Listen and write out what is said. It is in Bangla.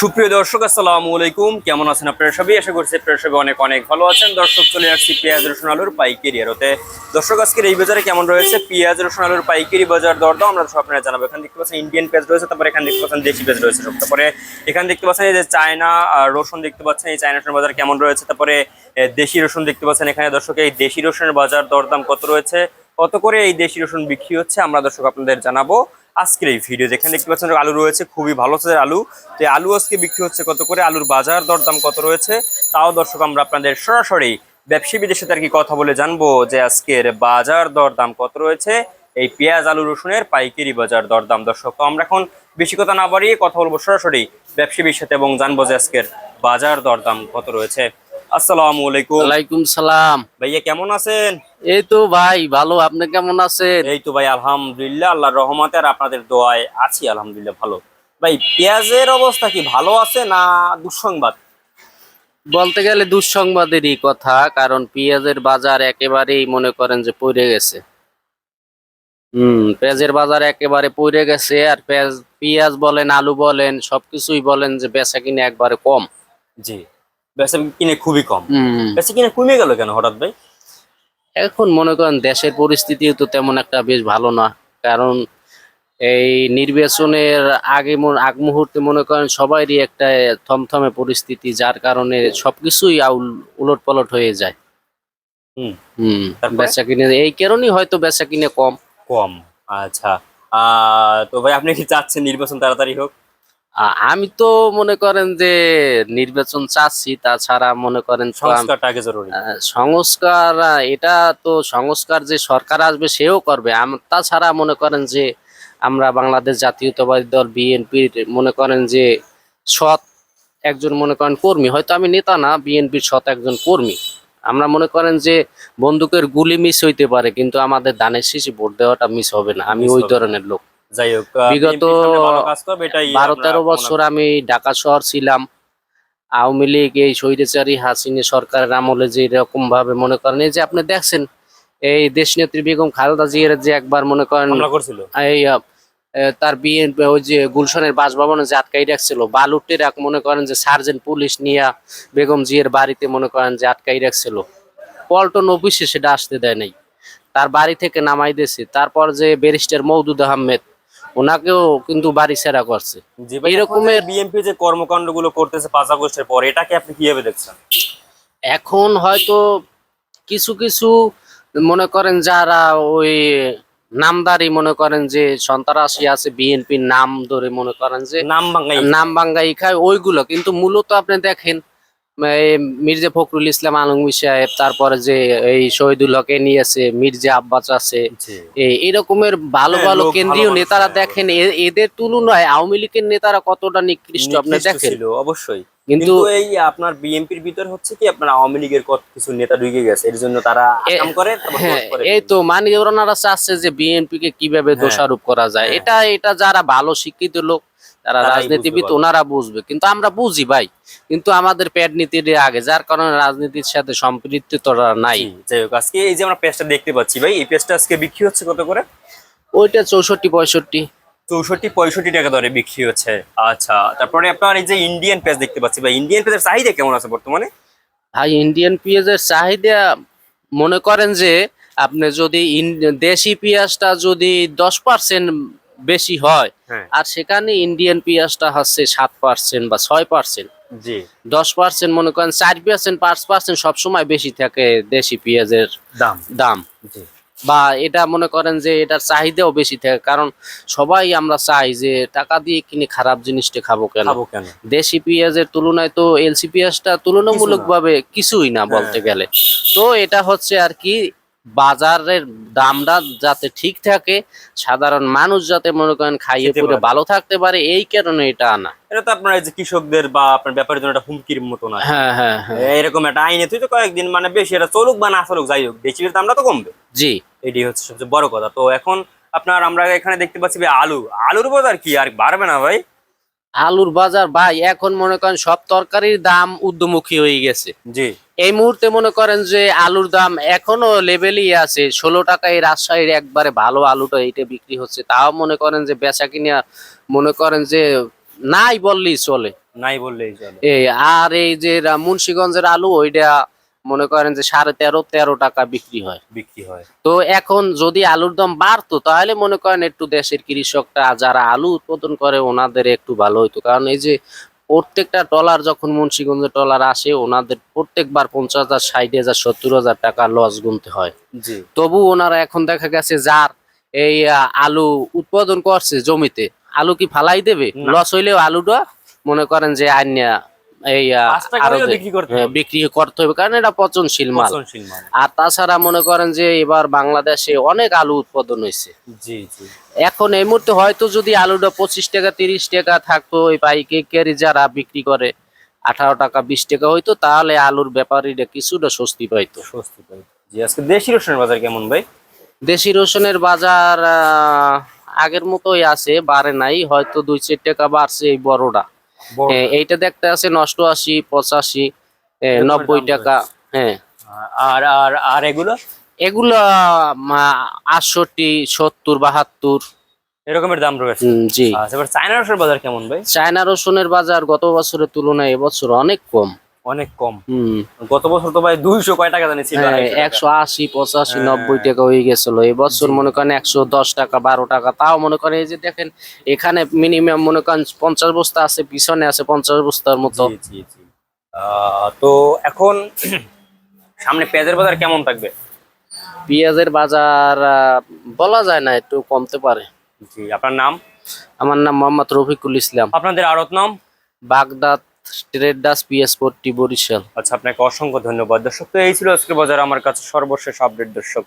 সুপ্রিয় দর্শক, আসসালামু আলাইকুম। কেমন আছেন আপনারা সবাই? আশা করছি আপনারা সবাই অনেক অনেক ভালো আছেন। দর্শক, চলে আসছি পেঁয়াজ, রসুন, আলুর পাইকারি আরতে দর্শক, আজকের এই বাজারে কেমন রয়েছে? পেঁয়াজ, রসুন, আলুর পাইকারি বাজার দরদাম, আমরা সব আপনারা জানাব। এখানে দেখতে পাচ্ছেন ইন্ডিয়ান পেঁয়াজ রয়েছে, তারপরে এখানে দেখতে পাচ্ছেন দেশি পেঁয়াজ রয়েছে তারপরে এখানে দেখতে পাচ্ছেন এই যে চায়না রসুন দেখতে পাচ্ছেন। এই চায়না রসুন বাজার কেমন রয়েছে? তারপরে দেশি রসুন দেখতে পাচ্ছেন এখানে। দর্শক, এই দেশি রসুনের বাজার দরদাম কত রয়েছে? কত করে এই দেশি রসুন বিক্রি হচ্ছে? আমরা দর্শক আপনাদের জানাব। আজকের এই ভিডিও যেখানে দেখতে পাচ্ছেন আলু রয়েছে, খুবই ভালো সাইজের আলু। তো আলু আজকে বিক্রি হচ্ছে কত করে? আলুর বাজার দরদাম কত রয়েছে? তাও দর্শক, আমরা আপনাদের সরাসরি ব্যবসায়ীদের সাথে আর কি কথা বলে জানব যে আজকের বাজার দরদাম কত রয়েছে? এই পেঁয়াজ, আলু, রসুনের পাইকারি বাজার দরদাম। দর্শক, তো আমরা এখন বেশি কথা না বাড়িয়ে কথা বলব সরাসরি ব্যবসায়ীর সাথে এবং জানব যে আজকের বাজার দরদাম কত রয়েছে। আসসালামু আলাইকুম। ওয়ালাইকুম সালাম। ভাইয়া কেমন আছেন? এই তো ভাই ভালো। আপনি কেমন আছেন? এই তো ভাই আলহামদুলিল্লাহ আল্লাহর রহমতে আর আপনাদের দোয়ায় আছি আলহামদুলিল্লাহ ভালো। ভাই পেঁয়াজের অবস্থা কি ভালো আছে না দুঃসংবাদ? বলতে গেলে দুঃসংবাদেরই কথা কারণ পেঁয়াজের বাজার একেবারেই মনে করেন যে পড়ে গেছে। হুম পেঁয়াজের বাজার একেবারে পড়ে গেছে আর পেঁয়াজ পেঁয়াজ বলেন আলু বলেন সবকিছুই বলেন যে বেচা কিনে একবারে কম। জি। বেচা কিনে খুবই কম। বেচা কিনে কমে গেল কেন হঠাৎ ভাই? এখন মনে করেন দেশের পরিস্থিতিও তো তেমন একটা বেশ ভালো না। কারণ এই নির্বাচনের আগে আগ মুহূর্তে মনে করেন সবারই একটা থমথমে পরিস্থিতি যার কারণে সবকিছুই আউল উলট পালট হয়ে যায়। হুম? বেচা কিনে এই কারণেই হয়তো বেচা কিনে কম। কম আচ্ছা। আহ, তো ভাই আপনি কি চাচ্ছেন নির্বাচন তাড়াতাড়ি হোক? আমি তো মনে করেন যে নির্বাচন চাচ্ছি তাছাড়া মনে করেন সংস্কার এটা তো সংস্কার যে সরকার আসবে সেও করবে। তাছাড়া মনে করেন যে আমরা বাংলাদেশ জাতীয়তাবাদী দল বিএনপির মনে করেন যে সৎ একজন মনে করেন কর্মী। হয়তো আমি নেতা না বিএনপির সৎ একজন কর্মী। আমরা মনে করেন যে বন্দুকের গুলি মিস হইতে পারে কিন্তু আমাদের দানের শীষে ভোট দেওয়াটা মিস হবে না। আমি ওই ধরনের লোক যাই হোক বিগত বারো তেরো বছর আমি ঢাকা শহর ছিলাম। আওয়ামী লীগ এই স্বৈরাচারী হাসিনে সরকারের আমলে যে এরকম ভাবে মনে করেন এই যে আপনি দেখছেন এই দেশ নেত্রী বেগম খালেদা জিয়ার যে একবার মনে করেন এই তার ওই যে গুলশনের বাসভবনে যে আটকাই রাখছিল বালুটের এক মনে করেন যে সার্জেন্ট পুলিশ নিয়ে বেগম জিয়ার বাড়িতে মনে করেন যে আটকাই রাখছিল। পল্টন অফিসে সেটা আসতে দেয় নাই। তার বাড়ি থেকে নামাই দিয়েছে। তারপর যে ব্যারিস্টার মৌদুদ আহমেদ ওনাকেও কিন্তু বাড়ি সেরা করছে। এরকমের- বিএনপি যে কর্মকাণ্ডগুলো করতেছে পাঁচ আগস্টের পর এটাকে আপনি কীভাবে দেখছেন? এখন হয়তো কিছু কিছু মনে করেন যারা ওই নামদারি মনে করেন যে সন্ত্রাসী আছে বিএনপির নাম ধরে মনে করেন যে নাম বাঙ্গাই নাম বাঙ্গাই খায় ওইগুলো। কিন্তু মূলত আপনি দেখেন মির্জা ফখরুল ইসলাম আলমগীর সাহেব তারপরে যে এই শহীদুল হকে নিয়েছে মির্জা আব্বাস আছে। এই এরকমের ভালো হ্যাঁ, ভালো কেন্দ্রীয় নেতারা দেখেন এদের তুলনায় আওয়ামী লীগের নেতারা কতটা নিকৃষ্ট আপনি দেখেন? অবশ্যই। কিন্তু এই আপনার বিএনপির ভিতর হচ্ছে কি আপনার আওয়ামী লীগের কত কিছু নেতা ঢুকে গেছে এর জন্য তারা কাম করে হ্যাঁ করে। এই তো মানে ওনারা চাচ্ছে যে বিএনপি কে কীভাবে হ্যাঁ। দোষারোপ করা যায় হ্যাঁ। এটা এটা যারা ভালো শিক্ষিত লোক তারা রাজনীতিবিদ ওনারা বুঝবে কিন্তু আমরা বুঝি ভাই কিন্তু আমাদের পেট নীতির আগে যার কারণে রাজনীতির সাথে সম্পৃক্ততা নাই জি, যাই হোক আজকে এই যে আমরা পেজটা দেখতে পাচ্ছি ভাই এই পেজটা আজকে বিক্রি হচ্ছে কত করে ওইটা চৌষট্টি পঁয়ষট্টি চৌষট্টি পঁয়ষট্টি টাকা দরে বিক্রি হচ্ছে। আচ্ছা তারপরে আপনার এই যে ইন্ডিয়ান পেজ দেখতে পাচ্ছি ভাই ইন্ডিয়ান পেজের চাহিদা কেমন আছে বর্তমানে? ভাই ইন্ডিয়ান পেঁয়াজের চাহিদা মনে করেন যে আপনি যদি দেশি পেঁয়াজটা যদি দশ পার্সেন্ট বেশি হয় হ্যাঁ। আর সেখানে ইন্ডিয়ান পেঁয়াজটা হচ্ছে সাত পার্সেন্ট বা ছয় পার্সেন্ট জি। দশ পার্সেন্ট মনে করেন চার পার্সেন্ট পাঁচ পার্সেন্ট সবসময় বেশি থাকে দেশি পেঁয়াজের দাম। দাম। জি। বা এটা মনে করেন যে এটার চাহিদাও বেশি থাকে। কারণ সবাই আমরা চাই যে টাকা দিয়ে কিনে খারাপ জিনিসটা খাব কেন? দেশি পেঁয়াজের তুলনায় তো এলসি পেঁয়াজটা তুলনামূলকভাবে কিছুই না বলতে হ্যাঁ। গেলে। তো এটা হচ্ছে আর কি বাজারের দামটা যাতে ঠিক থাকে সাধারণ মানুষ যাতে মনে করেন খাইয়ে পরে ভালো থাকতে পারে এই কারণে এটা আনা। এটা তো আপনার যে কৃষকদের বা আপনার ব্যাপারের জন্য একটা হুমকির মতো না। হ্যাঁ হ্যাঁ হ্যাঁ। এরকম একটা আইনে তুই তো কয়েকদিন মানে বেশি এটা চলুক বা না চলুক যাই হোক বেশি দামটা তো কমবে। জি। এটি হচ্ছে সবচেয়ে বড় কথা। তো এখন আপনার আমরা এখানে দেখতে পাচ্ছি আলু। আলুর বাজার কি আর বাড়বে না ভাই? আলুর বাজার ভাই এখন মনে করেন সব তরকারির দাম ঊর্ধ্বমুখী হয়ে গেছে। জি। এই মুহূর্তে মনে করেন যে আলুর দাম এখনও লেভেলই আছে। ষোলো টাকায় রাজশাহীর একবারে ভালো আলুটা এইটা বিক্রি হচ্ছে। তাও মনে করেন যে বেচা কিনা মনে করেন যে নাই বললেই চলে। নাই বললেই চলে। এই আর এই যে মুন্সীগঞ্জের আলু ওইটা মনে করেন যে সাড়ে তেরো তেরো টাকা বিক্রি হয়। বিক্রি হয়। তো এখন যদি আলুর দাম বাড়তো তাহলে মনে করেন একটু দেশের কৃষকরা যারা আলু উৎপাদন করে ওনাদের একটু ভালো হতো কারণ এই যে প্রত্যেকটা টলার যখন মুন্সিগঞ্জে টলার আসে ওনাদের প্রত্যেকবার পঞ্চাশ হাজার ষাট হাজার সত্তর হাজার টাকা লস গুনতে হয়। জি। তবু ওনারা এখন দেখা গেছে যার এই আলু উৎপাদন করছে জমিতে আলু কি ফালাই দেবে? লস হইলেও আলুটা মনে করেন যে আইনা এই বিক্রি করতে হ্যাঁ, হবে। বিক্রি করতে হবে কারণ এটা পচনশীল মাল। আর তাছাড়া মনে করেন যে এবার বাংলাদেশে অনেক আলু উৎপাদন হয়েছে। এখন এই মুহূর্তে হয়তো যদি আলুটা পঁচিশ টাকা তিরিশ টাকা থাকতো ওই পাইকারি যারা বিক্রি করে আঠারো টাকা বিশ টাকা হইতো তাহলে আলুর ব্যাপারীরা কিছুটা স্বস্তি পাইতো। স্বস্তি পাই জি আজকে দেশি রসুনের বাজার কেমন ভাই? দেশি রসুনের বাজার আগের মতোই আছে বাড়ে নাই হয়তো দুই চার টাকা বাড়ছে এই বড়টা। বড়। এইটা দেখতে আছে নষ্ট আশি পঁচাশি নব্বই টাকা হ্যাঁ। আর আর আর এগুলো? এগুলো আটষট্টি সত্তর বাহাত্তর। এরকমের দাম রয়েছে। জি। আচ্ছা চায়না রসুনের বাজার কেমন ভাই? চায়না রসুনের বাজার গত বছরের তুলনায় এবছর অনেক কম। অনেক কম। হুম। গত বছর তো ভাই দুইশো কয় টাকা জানি ছিল হ্যাঁ। একশো আশি পঁচাশি হ্যাঁ। নব্বই টাকা হয়ে গেছিল। এবছর মনে করেন একশো দশ টাকা বারো টাকা। তাও মনে করেন এই যে দেখেন এখানে মিনিমাম মনে করেন পঞ্চাশ বস্তা আছে পিছনে আছে পঞ্চাশ বস্তার মতো। তো এখন সামনে পেঁয়াজের বাজার কেমন থাকবে? পেঁয়াজের বাজার বলা যায় না একটু কমতে পারে। জি আপনার নাম? আমার নাম মোহাম্মদ রফিকুল ইসলাম। আপনাদের আড়ত নাম? বাগদাদ আচ্ছা আপনাকে অসংখ্য ধন্যবাদ। দর্শক, তো এই ছিল আজকে বাজার। আমার কাছে সর্বশেষ আপডেট, দর্শক।